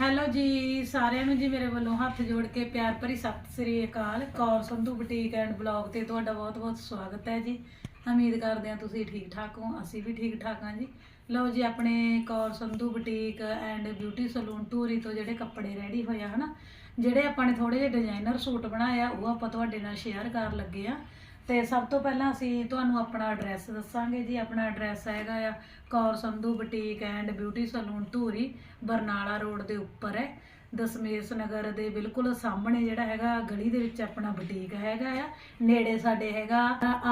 Hello ਜੀ, ਸਾਰਿਆਂ ਨੂੰ ਜੀ ਮੇਰੇ ਵੱਲੋਂ ਹੱਥ ਜੋੜ ਕੇ ਪਿਆਰ ਭਰੀ ਸਤਿ ਸ੍ਰੀ ਅਕਾਲ। Kaur Sandhu boutique and blog ਤੇ ਤੁਹਾਡਾ ਬਹੁਤ-ਬਹੁਤ ਸਵਾਗਤ ਹੈ ਜੀ। ਉਮੀਦ ਕਰਦੇ ਹਾਂ ਤੁਸੀਂ ਠੀਕ ਠਾਕ ਹੋ, ਅਸੀਂ ਵੀ ਠੀਕ ਠਾਕ ਹਾਂ ਜੀ। ਲਓ ਜੀ, ਆਪਣੇ Kaur Sandhu boutique and beauty salon Dhuri ਤੋਂ ਜਿਹੜੇ ਕੱਪੜੇ ਰੈਡੀ ਹੋਏ ਆ, ਹਨਾ? ਜਿਹੜੇ ਆਪਾਂ ਨੇ ਥੋੜੇ ਜਿਹੇ ਡਿਜ਼ਾਈਨਰ ਸੂਟ ਬਣਾਇਆ ਉਹ ਆਪਾਂ ਤੁਹਾਡੇ ਨਾਲ ਸ਼ੇਅਰ ਕਰਨ ਲੱਗੇ ਆ। ਤੇ ਸਭ ਤੋਂ ਪਹਿਲਾਂ ਅਸੀਂ ਤੁਹਾਨੂੰ ਆਪਣਾ ਐਡਰੈਸ ਦੱਸਾਂਗੇ ਜੀ। ਆਪਣਾ ਐਡਰੈਸ ਹੈਗਾ ਆ Kaur Sandhu boutique and beauty salon Dhuri, Barnala road ਦੇ ਉੱਪਰ ਹੈ। ਦਸਮੇਸ਼ ਨਗਰ ਦੇ ਬਿਲਕੁਲ ਸਾਹਮਣੇ ਜਿਹੜਾ ਹੈਗਾ, ਗਲੀ ਦੇ ਵਿੱਚ ਆਪਣਾ ਬੁਟੀਕ ਹੈਗਾ ਆ। ਨੇੜੇ ਸਾਡੇ ਹੈਗਾ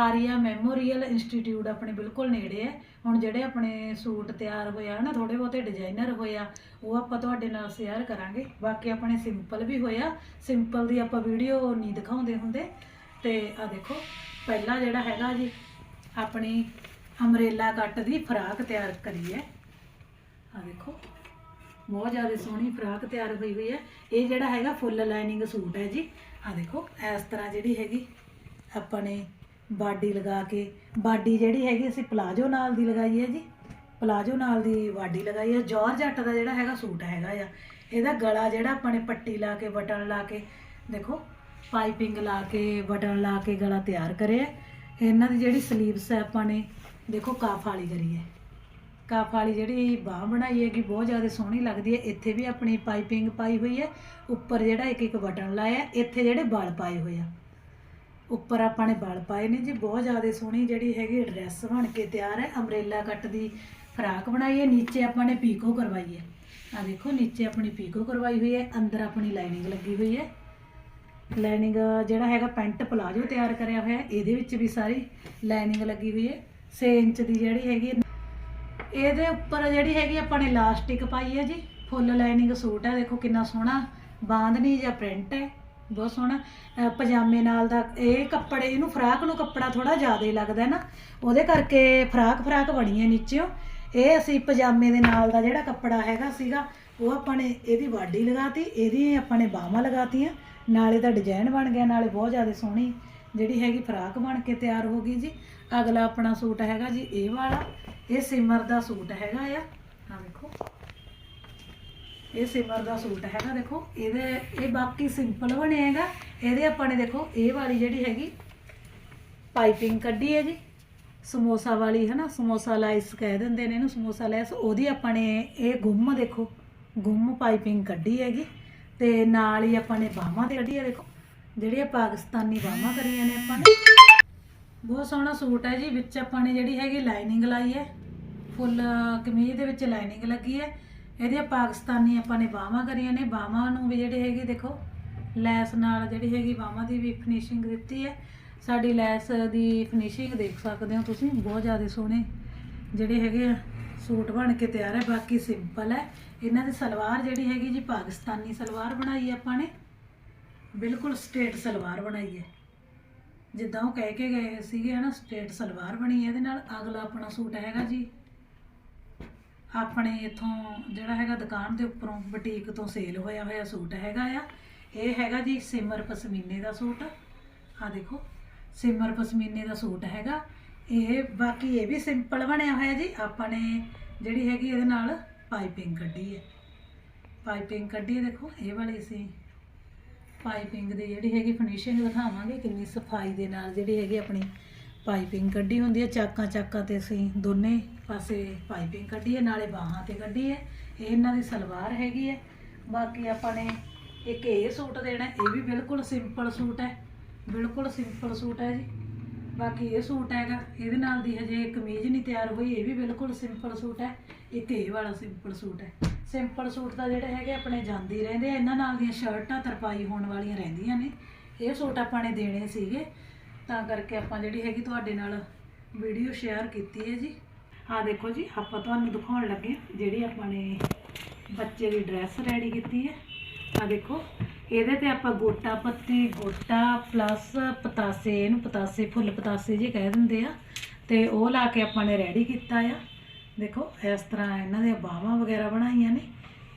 ਆਰੀਆ ਮੈਮੋਰੀਅਲ ਇੰਸਟੀਚਿਊਟ ਆਪਣੇ ਬਿਲਕੁਲ ਨੇੜੇ ਹੈ। ਹੁਣ ਜਿਹੜੇ ਆਪਣੇ ਸੂਟ ਤਿਆਰ ਹੋਏ ਆ ਨਾ ਥੋੜੇ ਬਹੁਤੇ ਡਿਜ਼ਾਈਨਰ ਹੋਏ ਆ, ਉਹ ਆਪਾਂ ਤੁਹਾਡੇ ਨਾਲ ਸ਼ੇਅਰ ਕਰਾਂਗੇ। ਬਾਕੀ ਆਪਣੇ ਸਿੰਪਲ ਵੀ ਹੋਇਆ ਸਿੰਪਲ ਦੀ ਆਪਾਂ ਵੀਡੀਓ ਨਹੀਂ ਦਿਖਾਉਂਦੇ ਹੁੰਦੇ। ਤੇ ਆ ਦੇਖੋ, ਪਹਿਲਾ ਜਿਹੜਾ ਹੈਗਾ ਜੀ, ਆਪਣੀ ਅਮਰੇਲਾ ਕੱਟ ਦੀ ਫਰਾਕ ਤਿਆਰ ਕਰੀ ਹੈ। ਆ ਦੇਖੋ, ਬਹੁਤ ਜ਼ਿਆਦਾ ਸੋਹਣੀ ਫਰਾਕ ਤਿਆਰ ਹੋਈ ਹੋਈ ਹੈ। ਇਹ ਜਿਹੜਾ ਹੈਗਾ ਫੁੱਲ ਲਾਈਨਿੰਗ ਸੂਟ ਹੈ ਜੀ। ਆ ਦੇਖੋ, ਇਸ ਤਰ੍ਹਾਂ ਜਿਹੜੀ ਹੈਗੀ, ਆਪਣੇ ਬਾਡੀ ਲਗਾ ਕੇ, ਬਾਡੀ ਜਿਹੜੀ ਹੈਗੀ ਅਸੀਂ ਪਲਾਜੋ ਨਾਲ ਦੀ ਲਗਾਈ ਹੈ ਜੀ। ਪਲਾਜੋ ਨਾਲ ਦੀ ਬਾਡੀ ਲਗਾਈ ਹੈ। ਜੌਰਜੱਟ ਦਾ ਜਿਹੜਾ ਹੈਗਾ ਸੂਟ ਹੈਗਾ ਆ। ਇਹਦਾ ਗਲਾ ਜਿਹੜਾ ਆਪਾਂ ਨੇ ਪੱਟੀ ਲਾ ਕੇ, ਬਟਨ ਲਾ ਕੇ, ਦੇਖੋ ਪਾਈਪਿੰਗ ਲਾ ਕੇ, ਬਟਨ ਲਾ ਕੇ ਗਲਾ ਤਿਆਰ ਕਰਿਆ। ਇਹਨਾਂ ਦੀ ਜਿਹੜੀ ਸਲੀਵਸ ਹੈ ਆਪਾਂ ਨੇ, ਦੇਖੋ ਕਾਫ ਵਾਲੀ ਕਰੀ ਹੈ। ਕਾਫ ਵਾਲੀ ਜਿਹੜੀ ਬਾਹ ਬਣਾਈ ਹੈਗੀ, ਬਹੁਤ ਜ਼ਿਆਦਾ ਸੋਹਣੀ ਲੱਗਦੀ ਹੈ। ਇੱਥੇ ਵੀ ਆਪਣੀ ਪਾਈਪਿੰਗ ਪਾਈ ਹੋਈ ਹੈ। ਉੱਪਰ ਜਿਹੜਾ ਇੱਕ ਇੱਕ ਬਟਨ ਲਾਇਆ, ਇੱਥੇ ਜਿਹੜੇ ਬਲ ਪਾਏ ਹੋਏ ਆ। ਉੱਪਰ ਆਪਾਂ ਨੇ ਬਲ ਪਾਏ ਨੇ ਜੀ। ਬਹੁਤ ਜ਼ਿਆਦਾ ਸੋਹਣੀ ਜਿਹੜੀ ਹੈਗੀ ਡਰੈਸ ਬਣ ਕੇ ਤਿਆਰ ਹੈ। ਅਮਰੇਲਾ ਕੱਟ ਦੀ ਫਰਾਕ ਬਣਾਈ ਹੈ। ਨੀਚੇ ਆਪਾਂ ਨੇ ਪੀਕੋ ਕਰਵਾਈ ਹੈ। ਆ ਦੇਖੋ, ਨੀਚੇ ਆਪਣੀ ਪੀਕੋ ਕਰਵਾਈ ਹੋਈ ਹੈ। ਅੰਦਰ ਆਪਣੀ ਲਾਈਨਿੰਗ ਲੱਗੀ ਹੋਈ ਹੈ। ਲਾਈਨਿੰਗ ਜਿਹੜਾ ਹੈਗਾ ਪੈਂਟ ਪਲਾਜੋ ਤਿਆਰ ਕਰਿਆ ਹੋਇਆ ਇਹਦੇ ਵਿੱਚ ਵੀ ਸਾਰੀ ਲਾਈਨਿੰਗ ਲੱਗੀ ਹੋਈ ਹੈ 6 ਇੰਚ ਦੀ ਜਿਹੜੀ ਹੈਗੀ ਇਹਦੇ ਉੱਪਰ ਜਿਹੜੀ ਹੈਗੀ ਆਪਾਂ ਨੇ ਇਲਾਸਟਿਕ ਪਾਈ ਹੈ ਜੀ, ਫੁੱਲ ਲਾਈਨਿੰਗ ਸੂਟ ਹੈ, ਦੇਖੋ ਕਿੰਨਾ ਸੋਹਣਾ, ਬਾਂਧਨੀ ਜਾਂ ਪ੍ਰਿੰਟ ਹੈ, ਬਹੁਤ ਸੋਹਣਾ। ਪਜਾਮੇ ਨਾਲ ਦਾ, ਇਹ ਕੱਪੜੇ, ਇਹਨੂੰ ਫਰਾਕ ਨੂੰ ਕੱਪੜਾ ਥੋੜਾ ਜ਼ਿਆਦਾ ਲੱਗਦਾ ਹੈ ਨਾ, ਉਹਦੇ ਕਰਕੇ ਫਰਾਕ ਫਰਾਕ ਬਣੀ ਹੈ ਨੀਚਿਓ। ਇਹ ਅਸੀਂ ਪਜਾਮੇ ਦੇ ਨਾਲ ਦਾ ਜਿਹੜਾ ਕੱਪੜਾ ਹੈਗਾ ਸੀਗਾ, ਉਹ ਆਪਾਂ ਨੇ ਇਹਦੀ ਵਾਢੀ ਲਗਾਤੀ ਇਹਦੀ ਆਪਾਂ ਨੇ ਬਾਹਾਂ ਲਗਾਤੀਆਂ ਨਾਲੇ ਦਾ ਡਿਜ਼ਾਈਨ ਬਣ ਗਿਆ, ਨਾਲੇ ਬਹੁਤ ਜ਼ਿਆਦਾ ਸੋਹਣੀ ਜਿਹੜੀ ਹੈਗੀ ਫਰਾਕ ਬਣ ਕੇ ਤਿਆਰ ਹੋ ਗਈ ਜੀ। ਅਗਲਾ ਆਪਣਾ ਸੂਟ ਹੈਗਾ ਜੀ ਇਹ ਵਾਲਾ, ਇਹ ਸਿਮਰ ਦਾ ਸੂਟ ਹੈਗਾ ਆ। ਹਾਂ ਦੇਖੋ ਇਹ ਸਿਮਰ ਦਾ ਸੂਟ ਹੈਗਾ, ਦੇਖੋ, ਇਹਦੇ, ਇਹ ਬਾਕੀ ਸਿੰਪਲ ਬਣਿਆ ਹੈਗਾ। ਇਹਦੇ ਆਪਾਂ ਨੇ ਦੇਖੋ, ਇਹ ਵਾਲੀ ਜਿਹੜੀ ਹੈਗੀ, ਪਾਈਪਿੰਗ ਕੱਢੀ ਹੈ ਜੀ। ਸਮੋਸਾ ਵਾਲੀ ਹੈ ਨਾ ਸਮੋਸਾ ਲਾਈਸ ਕਹਿ ਦਿੰਦੇ ਨੇ ਇਹਨੂੰ, ਸਮੋਸਾ ਲੈਸ ਉਹਦੀ ਆਪਾਂ ਨੇ ਇਹ ਗੁੰਮ, ਦੇਖੋ, ਗੁੰਮ ਪਾਈਪਿੰਗ ਕੱਢੀ ਹੈਗੀ। ਤੇ ਨਾਲ ਹੀ ਆਪਾਂ ਨੇ ਬਾਹਾਂ ਤੇ ਕੱਢੀ ਹੈ ਦੇਖੋ। ਜਿਹੜੀਆਂ ਪਾਕਿਸਤਾਨੀ ਬਾਹਾਂ ਕਰੀਆਂ ਨੇ ਆਪਾਂ ਨੇ। ਬਹੁਤ ਸੋਹਣਾ ਸੂਟ ਹੈ ਜੀ, ਵਿੱਚ ਆਪਾਂ ਨੇ ਜਿਹੜੀ ਹੈਗੀ ਲਾਈਨਿੰਗ ਲਾਈ ਹੈ। ਫੁੱਲ ਕਮੀਜ਼ ਦੇ ਵਿੱਚ ਲਾਈਨਿੰਗ ਲੱਗੀ ਹੈ। ਇਹਦੀਆਂ ਪਾਕਿਸਤਾਨੀ ਆਪਾਂ ਨੇ ਬਾਹਾਂ ਕਰੀਆਂ ਨੇ। ਬਾਹਾਂ ਨੂੰ ਵੀ ਜਿਹੜੇ ਹੈਗੇ, ਦੇਖੋ, ਲੈਸ ਨਾਲ ਜਿਹੜੀ ਹੈਗੀ ਬਾਹਾਂ ਦੀ ਵੀ ਫਿਨਿਸ਼ਿੰਗ ਦਿੱਤੀ ਹੈ। ਸਾਡੀ ਲੈਸ ਦੀ ਫਿਨਿਸ਼ਿੰਗ ਦੇਖ ਸਕਦੇ ਹੋ ਤੁਸੀਂ, ਬਹੁਤ ਜ਼ਿਆਦਾ ਸੋਹਣੇ ਜਿਹੜੇ ਹੈਗੇ ਆ। ਸੂਟ ਬਣ ਕੇ ਤਿਆਰ ਹੈ, ਬਾਕੀ ਸਿੰਪਲ ਹੈ। ਇਹਨਾਂ ਦੀ ਸਲਵਾਰ ਜਿਹੜੀ ਹੈਗੀ ਜੀ, ਪਾਕਿਸਤਾਨੀ ਸਲਵਾਰ ਬਣਾਈ ਆਪਾਂ ਨੇ। ਬਿਲਕੁਲ ਸਟ੍ਰੇਟ ਸਲਵਾਰ ਬਣਾਈ ਹੈ। ਜਿੱਦਾਂ ਉਹ ਕਹਿ ਕੇ ਗਏ ਸੀਗੇ, ਹਨਾ ਸਟ੍ਰੇਟ ਸਲਵਾਰ ਬਣੀ ਹੈ ਇਹਦੇ ਨਾਲ। ਅਗਲਾ ਆਪਣਾ ਸੂਟ ਹੈਗਾ ਜੀ। ਆਪਣੇ ਇਥੋਂ ਜਿਹੜਾ ਹੈਗਾ ਦੁਕਾਨ ਦੇ ਉੱਪਰੋਂ ਬੁਟੀਕ ਤੋਂ ਸੇਲ ਹੋਇਆ ਹੋਇਆ ਸੂਟ ਹੈਗਾ ਆ। ਇਹ ਹੈਗਾ ਜੀ ਸਿਮਰ ਪਸ਼ਮੀਨੇ ਦਾ ਸੂਟ। ਆ ਦੇਖੋ, ਸਿਮਰ ਪਸ਼ਮੀਨੇ ਦਾ ਸੂਟ ਹੈਗਾ। ਇਹ ਬਾਕੀ ਇਹ ਵੀ ਸਿੰਪਲ ਬਣਿਆ ਹੋਇਆ ਜੀ। ਆਪਾਂ ਨੇ ਜਿਹੜੀ ਹੈਗੀ ਇਹਦੇ ਨਾਲ ਪਾਈਪਿੰਗ ਕੱਢੀ ਹੈ। ਪਾਈਪਿੰਗ ਕੱਢੀ ਹੈ, ਦੇਖੋ, ਇਹ ਵਾਲੀ ਸੀ ਪਾਈਪਿੰਗ ਦੀ ਜਿਹੜੀ ਹੈਗੀ ਫਿਨਿਸ਼ਿੰਗ ਦਿਖਾਵਾਂਗੇ, ਕਿੰਨੀ ਸਫ਼ਾਈ ਦੇ ਨਾਲ ਜਿਹੜੀ ਹੈਗੀ ਆਪਣੀ ਪਾਈਪਿੰਗ ਕੱਢੀ ਹੁੰਦੀ ਹੈ। ਚਾਕਾਂ ਚਾਕਾਂ ਤੇ ਅਸੀਂ ਦੋਨੇ ਪਾਸੇ ਪਾਈਪਿੰਗ ਕੱਢੀ ਹੈ, ਨਾਲੇ ਬਾਹਾਂ ਤੇ ਕੱਢੀ ਹੈ। ਇਹ ਇਹਨਾਂ ਦੀ ਸਲਵਾਰ ਹੈਗੀ ਹੈ। ਬਾਕੀ ਆਪਾਂ ਨੇ ਇੱਕ ਇਹ ਸੂਟ ਦੇਣਾ ਇਹ ਵੀ ਬਿਲਕੁਲ ਸਿੰਪਲ ਸੂਟ ਹੈ। ਬਿਲਕੁਲ ਸਿੰਪਲ ਸੂਟ ਹੈ ਜੀ। ਬਾਕੀ ਇਹ ਸੂਟ ਹੈਗਾ, ਇਹਦੇ ਨਾਲ ਦੀ ਹਜੇ ਕਮੀਜ਼ ਨਹੀਂ ਤਿਆਰ ਹੋਈ, ਇਹ ਵੀ ਬਿਲਕੁਲ ਸਿੰਪਲ ਸੂਟ ਹੈ, ਇੱਕ ਇਹ ਵਾਲਾ ਸਿੰਪਲ ਸੂਟ ਹੈ। ਸਿੰਪਲ ਸੂਟ ਦਾ ਜਿਹੜੇ ਹੈਗੇ ਆਪਣੇ ਜਾਂਦੇ ਰਹਿੰਦੇ ਆ, ਇਹਨਾਂ ਨਾਲ ਦੀਆਂ ਸ਼ਰਟਾਂ ਤਰਪਾਈ ਹੋਣ ਵਾਲੀਆਂ ਰਹਿੰਦੀਆਂ ਨੇ, ਇਹ ਸੂਟ ਆਪਾਂ ਨੇ ਦੇਣੇ ਸੀਗੇ। ਤਾਂ ਕਰਕੇ ਆਪਾਂ ਜਿਹੜੀ ਹੈਗੀ ਤੁਹਾਡੇ ਨਾਲ ਵੀਡੀਓ ਸ਼ੇਅਰ ਕੀਤੀ ਹੈ ਜੀ। ਆ ਦੇਖੋ ਜੀ, ਆਪਾਂ ਤੁਹਾਨੂੰ ਦਿਖਾਉਣ ਲੱਗੇ ਹਾਂ ਜਿਹੜੀ ਆਪਾਂ ਨੇ ਬੱਚੇ ਦੀ ਡਰੈਸ ਰੈਡੀ ਕੀਤੀ ਹੈ। ਆ ਦੇਖੋ ਇਹਦੇ ਤੇ ਆਪਾਂ ਗੋਟਾ ਪੱਤੀ, ਗੋਟਾ ਪਲੱਸ ਪਤਾਸੇ, ਇਹਨੂੰ ਪਤਾਸੇ, ਫੁੱਲ ਪਤਾਸੇ ਜੀ ਕਹਿ ਦਿੰਦੇ ਆ, ਤੇ ਉਹ ਲਾ ਕੇ ਆਪਾਂ ਨੇ ਰੈਡੀ ਕੀਤਾ ਆ। ਦੇਖੋ, ਇਸ ਤਰ੍ਹਾਂ ਇਹਨਾਂ ਦੀਆਂ ਬਾਹਾਂ ਵਗੈਰਾ ਬਣਾਈਆਂ ਨੇ।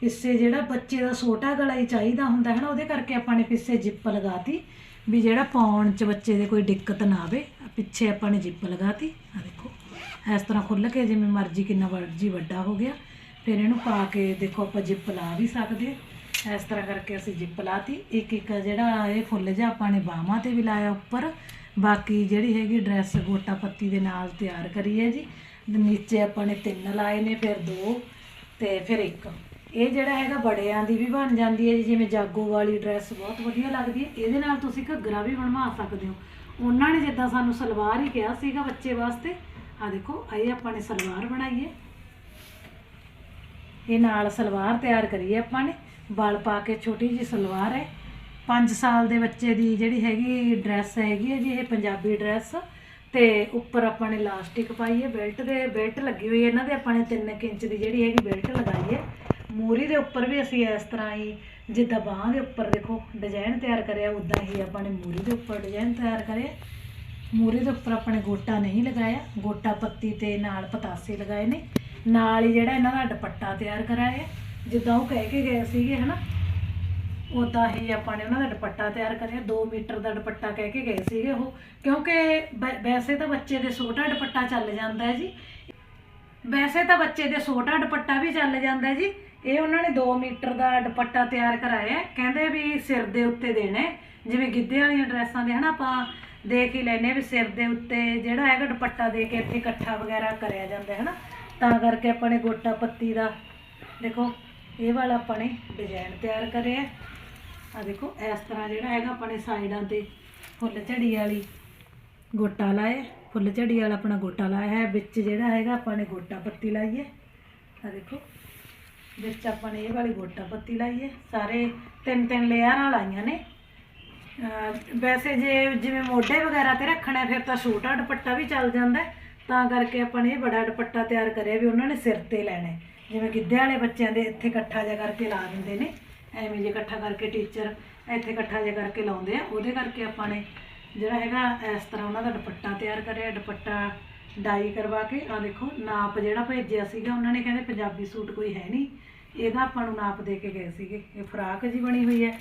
ਪਿੱਛੇ ਜਿਹੜਾ ਬੱਚੇ ਦਾ ਛੋਟਾ ਗਲਾ ਹੀ ਚਾਹੀਦਾ ਹੁੰਦਾ ਹੈ ਨਾ, ਉਹਦੇ ਕਰਕੇ ਆਪਾਂ ਨੇ ਪਿੱਛੇ ਜਿੱਪ ਲਗਾਤੀ, ਵੀ ਜਿਹੜਾ ਪਾਉਣ ਚ ਬੱਚੇ ਦੇ ਕੋਈ ਦਿੱਕਤ ਨਾ ਆਵੇ, ਪਿੱਛੇ ਆਪਾਂ ਨੇ ਜਿੱਪ ਲਗਾਤੀ। ਆ ਦੇਖੋ, ਇਸ ਤਰ੍ਹਾਂ ਖੁੱਲ ਕੇ ਜਿਵੇਂ ਮਰਜ਼ੀ ਕਿੰਨਾ ਮਰਜ਼ੀ ਵੱਡਾ ਹੋ ਗਿਆ। ਫਿਰ ਇਹਨੂੰ ਪਾ ਕੇ ਦੇਖੋ ਆਪਾਂ ਜਿੱਪ ਲਾ ਵੀ ਸਕਦੇ ਇਸ ਤਰ੍ਹਾਂ ਕਰਕੇ ਅਸੀਂ ਜਿੱਪ ਲਾਤੀ। ਇੱਕ ਇੱਕ ਜਿਹੜਾ ਇਹ ਫੁੱਲ ਜਿਹਾ ਆਪਾਂ ਨੇ ਬਾਹਾਂ ਤੇ ਵੀ ਲਾਇਆ ਉੱਪਰ। ਬਾਕੀ ਜਿਹੜੀ ਹੈਗੀ ਡਰੈਸ ਗੋਟਾ ਪੱਤੀ ਦੇ ਨਾਲ ਤਿਆਰ ਕਰੀ ਹੈ ਜੀ ਨੀਚੇ ਆਪਾਂ ਨੇ ਤਿੰਨ ਲਾਏ ਨੇ, ਫਿਰ ਦੋ ਤੇ ਫਿਰ ਇੱਕ। ਇਹ ਜਿਹੜਾ ਹੈਗਾ ਬੜਿਆਂ ਦੀ ਵੀ ਬਣ ਜਾਂਦੀ ਹੈ ਜੀ। ਜਿਵੇਂ ਜਾਗੋ ਵਾਲੀ ਡਰੈਸ ਬਹੁਤ ਵਧੀਆ ਲੱਗਦੀ ਹੈ। ਇਹਦੇ ਨਾਲ ਤੁਸੀਂ ਘੱਗਰਾ ਵੀ ਬਣਵਾ ਸਕਦੇ ਹੋ। ਉਹਨਾਂ ਨੇ ਜਿੱਦਾਂ ਸਾਨੂੰ ਸਲਵਾਰ ਹੀ ਕਿਹਾ ਸੀਗਾ ਬੱਚੇ ਵਾਸਤੇ। ਆ ਦੇਖੋ ਇਹ ਆਪਾਂ ਨੇ ਸਲਵਾਰ ਬਣਾਈ ਹੈ। ਇਹ ਨਾਲ ਸਲਵਾਰ ਤਿਆਰ ਕਰੀ ਹੈ ਆਪਾਂ ਨੇ। ਵਲ ਪਾ ਕੇ ਛੋਟੀ ਜੀ ਸਲਵਾਰ ਹੈ। 5 ਸਾਲ ਦੇ ਬੱਚੇ ਦੀ ਜਿਹੜੀ ਹੈਗੀ ਡਰੈਸ ਹੈਗੀ ਹੈ ਜੀ, ਇਹ ਪੰਜਾਬੀ ਡਰੈਸ ਤੇ ਉੱਪਰ ਆਪਾਂ ਨੇ ਲਾਸਟਿਕ ਪਾਈ ਹੈ ਬੈਲਟ ਦੇ ਬੈਲਟ ਲੱਗੀ ਹੋਈ ਹੈ ਇਹਨਾਂ ਦੇ। ਆਪਾਂ ਨੇ 3 ਇੰਚ ਦੀ ਜਿਹੜੀ ਹੈਗੀ ਬੈਲਟ ਲਗਾਈ ਹੈ। ਮੂਰੀ ਦੇ ਉੱਪਰ ਵੀ ਅਸੀਂ ਇਸ ਤਰ੍ਹਾਂ ਹੀ ਜਿੱਦਾਂ ਬਾਹਾਂ ਦੇ ਉੱਪਰ ਦੇਖੋ ਡਿਜ਼ਾਈਨ ਤਿਆਰ ਕਰਿਆ, ਉਦਾਂ ਹੀ ਆਪਾਂ ਨੇ ਮੂਰੀ ਦੇ ਉੱਪਰ ਡਿਜ਼ਾਈਨ ਤਿਆਰ ਕਰਿਆ। ਮੂਰੇ ਦੇ ਉੱਪਰ ਆਪਣੇ ਗੋਟਾ ਨਹੀਂ ਲਗਾਇਆ, ਗੋਟਾ ਪੱਤੀ ਤੇ ਨਾਲ ਪਤਾਸੇ ਲਗਾਏ ਨੇ। ਨਾਲ ਹੀ ਜਿਹੜਾ ਇਹਨਾਂ ਦਾ ਦੁਪੱਟਾ ਤਿਆਰ ਕਰਾਇਆ। ਜਿੱਦਾਂ ਉਹ ਕਹਿ ਕੇ ਗਏ ਸੀਗੇ, ਹਨਾ? ਉਦਾਂ ਹੀ ਆਪਾਂ ਨੇ ਉਹਨਾਂ ਦਾ ਦੁਪੱਟਾ ਤਿਆਰ ਕਰਿਆ 2 ਮੀਟਰ ਦਾ ਦੁਪੱਟਾ ਕਹਿ ਕੇ ਗਏ ਸੀਗੇ ਉਹ। ਕਿਉਂਕਿ ਵੈ- ਵੈਸੇ ਤਾਂ ਬੱਚੇ ਦੇ ਛੋਟਾ ਦੁਪੱਟਾ ਚੱਲ ਜਾਂਦਾ ਹੈ ਜੀ। ਵੈਸੇ ਤਾਂ ਬੱਚੇ ਦੇ ਛੋਟਾ ਦੁਪੱਟਾ ਵੀ ਚੱਲ ਜਾਂਦਾ ਜੀ। ਇਹ ਉਹਨਾਂ ਨੇ 2 ਮੀਟਰ ਦਾ ਦੁਪੱਟਾ ਤਿਆਰ ਕਰਾਇਆ ਕਹਿੰਦੇ ਵੀ ਸਿਰ ਦੇ ਉੱਤੇ ਦੇਣਾ ਜਿਵੇਂ ਗਿੱਧੇ ਵਾਲੀਆਂ ਡਰੈਸਾਂ ਦੇ, ਹਨਾ? ਆਪਾਂ ਦੇਖ ਹੀ ਲੈਨੇ ਵੀ ਸਿਰ ਦੇ ਉੱਤੇ ਜਿਹੜਾ ਹੈਗਾ ਦੁਪੱਟਾ ਦੇ ਕੇ ਇੱਥੇ ਇਕੱਠਾ ਵਗੈਰਾ ਕਰਿਆ ਜਾਂਦਾ ਹੈ, ਹਨਾ? ਤਾਂ ਕਰਕੇ ਆਪਾਂ ਨੇ ਗੋਟਾ ਪੱਤੀ ਦਾ, ਦੇਖੋ ਇਹ ਵਾਲਾ ਆਪਾਂ ਨੇ ਡਿਜ਼ਾਈਨ ਤਿਆਰ ਕਰਿਆ ਆ ਦੇਖੋ, ਇਸ ਤਰ੍ਹਾਂ ਜਿਹੜਾ ਹੈਗਾ ਆਪਾਂ ਨੇ ਸਾਈਡਾਂ ਤੇ ਫੁੱਲ ਝੜੀ ਵਾਲੀ ਗੋਟਾ ਲਾਇਆ ਫੁੱਲ ਝੜੀ ਵਾਲਾ ਆਪਣਾ ਗੋਟਾ ਲਾਇਆ ਹੈ। ਵਿੱਚ ਜਿਹੜਾ ਹੈਗਾ ਆਪਾਂ ਨੇ ਗੋਟਾ ਪੱਤੀ ਲਾਈ ਹੈ। ਆ ਦੇਖੋ, ਵਿੱਚ ਆਪਾਂ ਨੇ ਇਹ ਵਾਲੀ ਗੋਟਾ ਪੱਤੀ ਲਾਈ ਹੈ। ਸਾਰੇ ਤਿੰਨ ਤਿੰਨ ਲੇਅਰਾਂ ਲਾਈਆਂ ਨੇ। ਵੈਸੇ ਜੇ ਜਿਵੇਂ ਮੋਢੇ ਵਗੈਰਾ ਤੇ ਰੱਖਣਾ ਫਿਰ ਤਾਂ ਛੋਟਾ ਦੁਪੱਟਾ ਵੀ ਚੱਲ ਜਾਂਦਾ ਤਾਂ ਕਰਕੇ ਆਪਾਂ ਨੇ ਇਹ ਬੜਾ ਦੁਪੱਟਾ ਤਿਆਰ ਕਰਿਆ ਵੀ ਉਹਨਾਂ ਨੇ ਸਿਰ ਤੇ ਲੈਣਾ ਜਿਵੇਂ ਗਿੱਧੇ ਵਾਲੇ ਬੱਚਿਆਂ ਦੇ ਇੱਥੇ ਇਕੱਠਾ ਜਿਹਾ ਕਰਕੇ ਲਾ ਦਿੰਦੇ ਨੇ, ਐਵੇਂ ਜੇ ਇਕੱਠਾ ਕਰਕੇ ਟੀਚਰ ਇੱਥੇ ਇਕੱਠਾ ਜਿਹਾ ਕਰਕੇ ਲਾਉਂਦੇ ਆ, ਉਹਦੇ ਕਰਕੇ ਆਪਾਂ ਨੇ ਜਿਹੜਾ ਹੈਗਾ, ਇਸ ਤਰ੍ਹਾਂ ਉਹਨਾਂ ਦਾ ਦੁਪੱਟਾ ਤਿਆਰ ਕਰਿਆ, ਦੁਪੱਟਾ ਡਾਈ ਕਰਵਾ ਕੇ ਆ ਦੇਖੋ ਨਾਪ ਜਿਹੜਾ ਭੇਜਿਆ ਸੀਗਾ, ਉਹਨਾਂ ਨੇ ਕਹਿੰਦੇ ਪੰਜਾਬੀ ਸੂਟ ਕੋਈ ਹੈ ਨਹੀਂ, ਇਹਦਾ ਆਪਾਂ ਨੂੰ ਨਾਪ ਦੇ ਕੇ ਗਏ ਸੀਗੇ, ਇਹ ਫਰਾਕ ਜੀ ਬਣੀ ਹੋਈ ਹੈ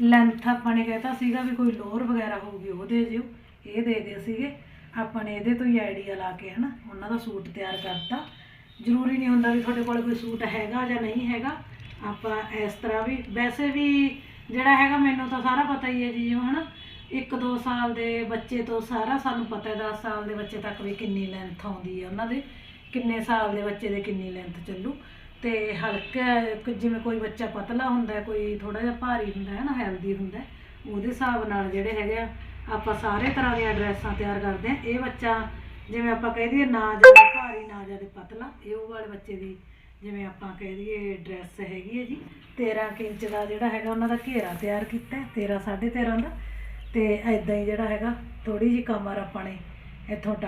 ਲੈਂਥ ਆਪਾਂ ਨੇ ਕਹਿਤਾ ਸੀਗਾ ਵੀ ਕੋਈ ਲੋਅਰ ਵਗੈਰਾ ਹੋਊਗੀ ਉਹ ਦੇ ਦਿਓ ਇਹ ਦੇ ਗਏ ਸੀਗੇ, ਆਪਾਂ ਨੇ ਇਹਦੇ ਤੋਂ ਹੀ ਆਈਡੀਆ ਲਾ ਕੇ ਹਨਾ, ਉਹਨਾਂ ਦਾ ਸੂਟ ਤਿਆਰ ਕਰਤਾ ਜ਼ਰੂਰੀ ਨਹੀਂ ਹੁੰਦਾ ਵੀ ਤੁਹਾਡੇ ਕੋਲ ਕੋਈ ਸੂਟ ਹੈਗਾ ਜਾਂ ਨਹੀਂ ਹੈਗਾ। ਆਪਾਂ ਇਸ ਤਰ੍ਹਾਂ ਵੀ, ਵੈਸੇ ਵੀ ਜਿਹੜਾ ਹੈਗਾ ਮੈਨੂੰ ਤਾਂ ਸਾਰਾ ਪਤਾ ਹੀ ਹੈ ਜੀ, ਜਿਵੇਂ ਹਨਾ, ਇੱਕ ਦੋ ਸਾਲ ਦੇ ਬੱਚੇ ਤੋਂ ਸਾਰਾ ਸਾਨੂੰ ਪਤਾ ਹੈ 10 ਸਾਲ ਦੇ ਬੱਚੇ ਤੱਕ ਵੀ ਕਿੰਨੀ ਲੈਂਥ ਆਉਂਦੀ ਹੈ ਉਹਨਾਂ ਦੇ, ਕਿੰਨੇ ਸਾਲ ਦੇ ਬੱਚੇ ਦੇ ਕਿੰਨੀ ਲੈਂਥ ਚੱਲੂ। ਤੇ ਹਲਕਾ ਜਿਵੇਂ ਕੋਈ ਬੱਚਾ ਪਤਲਾ ਹੁੰਦਾ ਕੋਈ ਥੋੜਾ ਜਿਹਾ ਭਾਰੀ ਹੁੰਦਾ ਹੈ ਨਾ ਹੈਲਦੀ ਹੁੰਦਾ ਉਹਦੇ ਹਿਸਾਬ ਨਾਲ ਜਿਹੜੇ ਹੈਗੇ ਆ, ਆਪਾਂ ਸਾਰੇ ਤਰ੍ਹਾਂ ਦੀਆਂ ਡਰੈਸਾਂ ਤਿਆਰ ਕਰਦੇ ਆ ਇਹ ਬੱਚਾ ਜਿਵੇਂ ਆਪਾਂ ਕਹਿ ਦਈਏ ਨਾ ਜ਼ਿਆਦਾ ਭਾਰੀ ਨਾ ਜ਼ਿਆਦਾ ਪਤਲਾ ਇਹ ਉਹ ਵਾਲੇ ਬੱਚੇ ਦੀ ਜਿਵੇਂ ਆਪਾਂ ਕਹਿ ਦਈਏ ਡਰੈਸ ਹੈਗੀ ਹੈ ਜੀ 13 ਕੁ ਇੰਚ ਦਾ ਜਿਹੜਾ ਹੈਗਾ ਉਹਨਾਂ ਦਾ ਘੇਰਾ ਤਿਆਰ ਕੀਤਾ ਹੈ, 13 13.5 ਦਾ ਤੇ ਐਦਾਂ ਹੀ ਜਿਹੜਾ ਹੈਗਾ ਥੋੜੀ ਜਿਹੀ ਕਮਰ ਆਪਾਂ ਨੇ ਇੱਥੋਂ ਟਾਈ